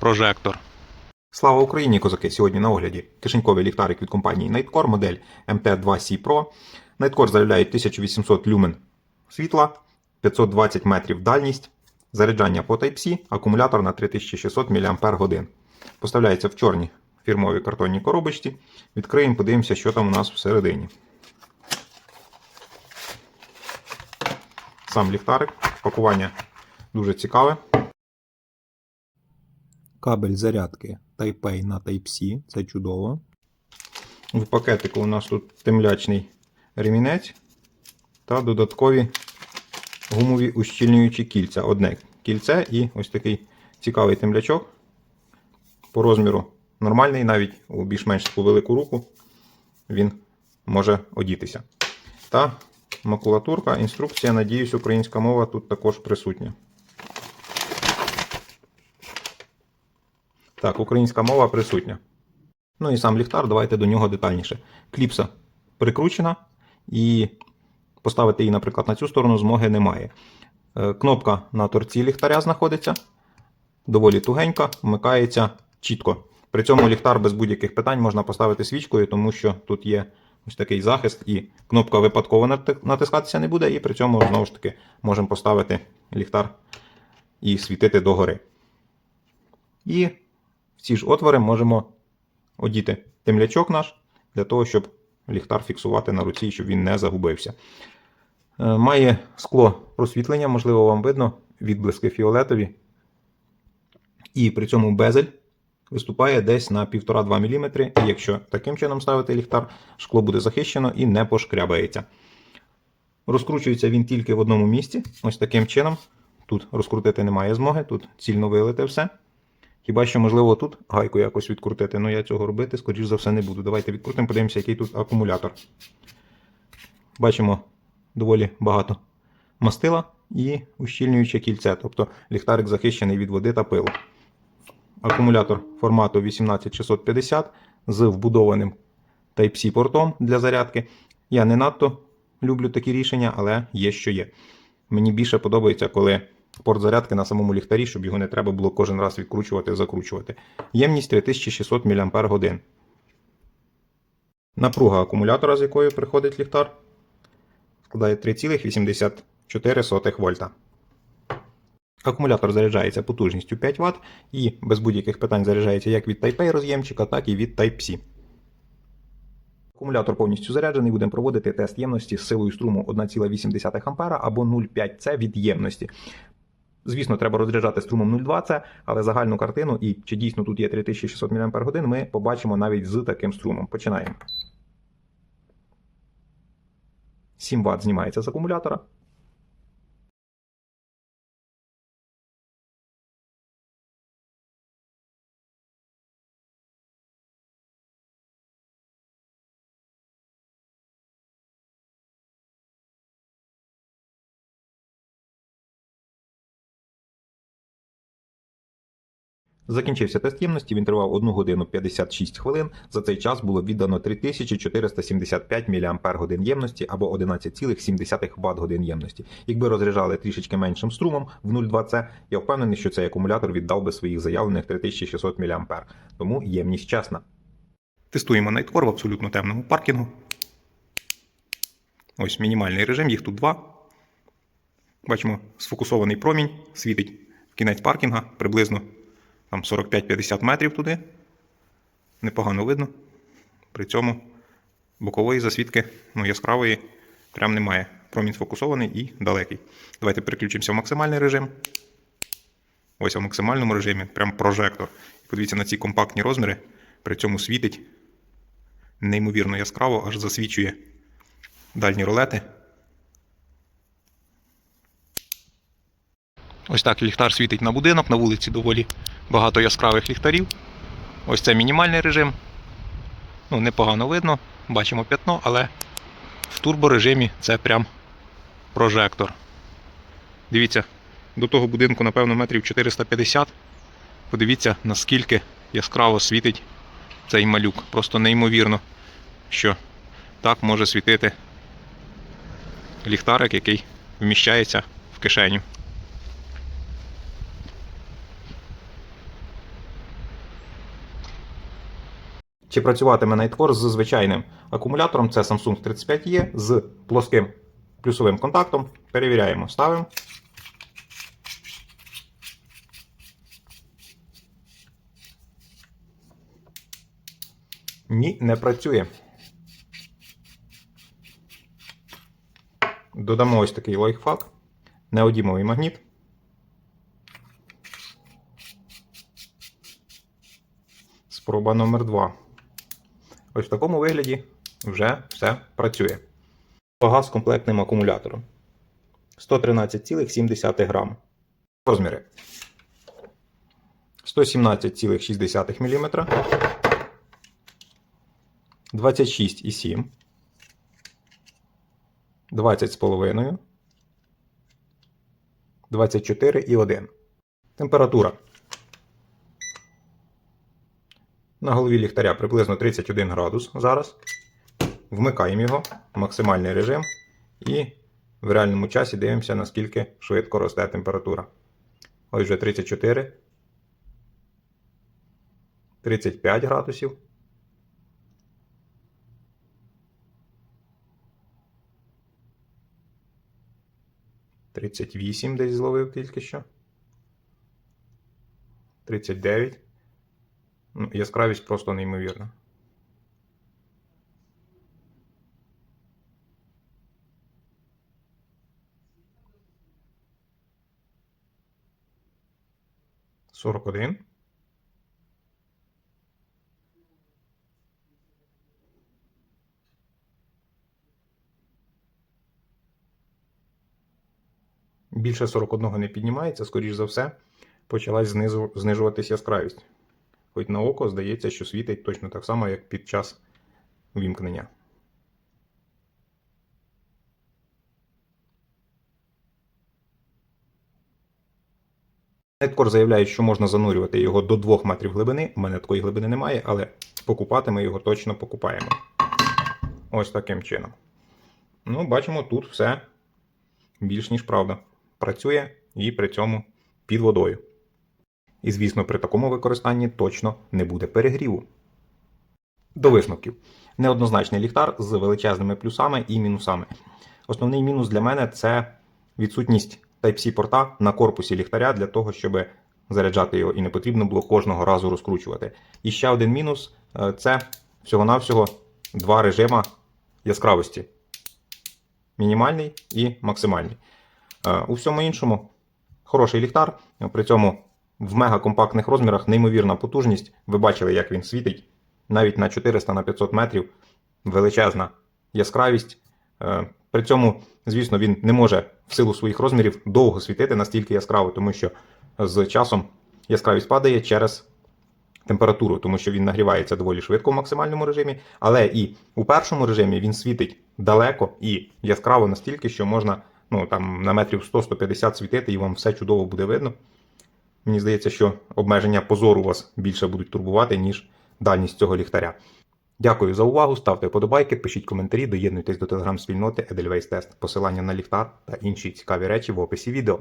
прожектор. Слава Україні, козаки! Сьогодні на огляді кишеньковий ліхтарик від компанії Nightcore, модель MT2C Pro. Nightcore заявляє 1800 люмен світла, 520 метрів дальність, заряджання по Type-C, акумулятор на 3600 мАч. Поставляється в чорній фірмовій картонній коробочці. Відкриємо, подивимося, що там у нас всередині. Сам ліхтарик, пакування дуже цікаве. Кабель зарядки Type-A на Type-C, це чудово. В пакетику у нас тут темлячний ремінець та додаткові гумові ущільнюючі кільця. Одне кільце і ось такий цікавий темлячок. По розміру нормальний, навіть у більш-менш таку велику руку він може одітися. Та макулатурка, інструкція, надіюсь, українська мова тут також присутня. Так, українська мова присутня. Ну і сам ліхтар, давайте до нього детальніше. Кліпса прикручена, і поставити її, наприклад, на цю сторону змоги немає. Е, Кнопка на торці ліхтаря знаходиться, доволі тугенька, вмикається чітко. При цьому ліхтар без будь-яких питань можна поставити свічкою, тому що тут є ось такий захист, і кнопка випадково натискатися не буде, і при цьому знову ж таки можемо поставити ліхтар і світити догори. І в ці ж отвори можемо одіти темлячок наш для того, щоб ліхтар фіксувати на руці, щоб він не загубився. Е, Має скло просвітлення, можливо, вам видно, відблиски фіолетові. І при цьому безель виступає десь на 1,5-2 мм. І якщо таким чином ставити ліхтар, шкло буде захищено і не пошкрябається. Розкручується він тільки в одному місці. Ось таким чином. Тут розкрутити немає змоги, тут цільно вилите все. Хіба що, можливо, тут гайку якось відкрутити, але я цього робити, скоріш за все, не буду. Давайте відкрутимо, подивимося, який тут акумулятор. Бачимо доволі багато мастила і ущільнююче кільце, тобто ліхтарик захищений від води та пилу. Акумулятор формату 18650 з вбудованим Type-C портом для зарядки. Я не надто люблю такі рішення, але є що є. Мені більше подобається, коли порт зарядки на самому ліхтарі, щоб його не треба було кожен раз відкручувати закручувати. Ємність 3600 мАч. Напруга акумулятора, з якою приходить ліхтар, складає 3,84 вольта. Акумулятор заряджається потужністю 5 Вт і без будь-яких питань заряджається як від Type-A роз'ємчика, так і від Type-C. Акумулятор повністю заряджений, будемо проводити тест ємності з силою струму 1,8 А або 0,5 С від ємності. Звісно, треба розряджати струмом 0,2 це, але загальну картину і чи дійсно тут є 3600 мАч ми побачимо навіть з таким струмом. Починаємо. 7 Вт знімається з акумулятора. Закінчився тест ємності, він тривав 1 годину 56 хвилин. За цей час було віддано 3475 мАч ємності або 11,7 Вт годин ємності. Якби розряджали трішечки меншим струмом в 0,2 С, я впевнений, що цей акумулятор віддав би своїх заявлених 3600 мА. Тому ємність чесна. Тестуємо Nightcore в абсолютно темному паркінгу. Ось мінімальний режим, їх тут два. Бачимо, сфокусований промінь світить в кінець паркінга приблизно там 45-50 метрів туди. Непогано видно. При цьому бокової засвідки ну, яскравої прям немає. Промінь сфокусований і далекий. Давайте переключимося в максимальний режим. Ось в максимальному режимі, прям прожектор. Подивіться на ці компактні розміри. При цьому світить неймовірно яскраво, аж засвічує дальні ролети. Ось так ліхтар світить на будинок, на вулиці доволі багато яскравих ліхтарів. Ось це мінімальний режим. Ну, непогано видно, бачимо п'ятно, але в турборежимі це прям прожектор. Дивіться, до того будинку, напевно, метрів 450. Подивіться, наскільки яскраво світить цей малюк. Просто неймовірно, що так може світити ліхтарик, який вміщається в кишеню. Чи працюватиме Nightcore з звичайним акумулятором? Це Samsung 35E з плоским плюсовим контактом. Перевіряємо, ставимо. Ні, не працює. Додамо ось такий лайфхак. Неодімовий магніт. Спроба номер 2. Ось в такому вигляді вже все працює. Вага з комплектним акумулятором. 113,7 грам. Розміри. 117,6 мм. 26,7. 20,5. 24,1. Температура. На голові ліхтаря приблизно 31 градус зараз. Вмикаємо його, максимальний режим, і в реальному часі дивимося, наскільки швидко росте температура. Ось вже 34, 35 градусів. Тридцять вісім десь зловив тільки що. Тридцять дев'ять. Ну, яскравість просто неймовірна. Сорок один. Більше 41 не піднімається, скоріш за все, почалась знизу, знижуватись яскравість. Хоч на око здається, що світить точно так само, як під час вімкнення. Найткор заявляє, що можна занурювати його до 2 метрів глибини. У мене такої глибини немає, але покупати ми його точно покупаємо. Ось таким чином. Ну, бачимо, тут все більш ніж правда. Працює і при цьому під водою. І, звісно, при такому використанні точно не буде перегріву. До висновків. Неоднозначний ліхтар з величезними плюсами і мінусами. Основний мінус для мене це відсутність Type-C порта на корпусі ліхтаря для того, щоб заряджати його і не потрібно було кожного разу розкручувати. І ще один мінус е, це всього-навсього два режима яскравості: мінімальний і максимальний. Е, У всьому іншому хороший ліхтар, при цьому в мегакомпактних розмірах неймовірна потужність. Ви бачили, як він світить. Навіть на 400 на 500 метрів величезна яскравість. Е, При цьому, звісно, він не може в силу своїх розмірів довго світити настільки яскраво, тому що з часом яскравість падає через температуру, тому що він нагрівається доволі швидко в максимальному режимі, але і у першому режимі він світить далеко і яскраво настільки, що можна ну, там, на метрів 100-150 світити, і вам все чудово буде видно. Мені здається, що обмеження позору вас більше будуть турбувати, ніж дальність цього ліхтаря. Дякую за увагу, ставте вподобайки, пишіть коментарі, доєднуйтесь до телеграм-спільноти Edelweiss Test. Посилання на ліхтар та інші цікаві речі в описі відео.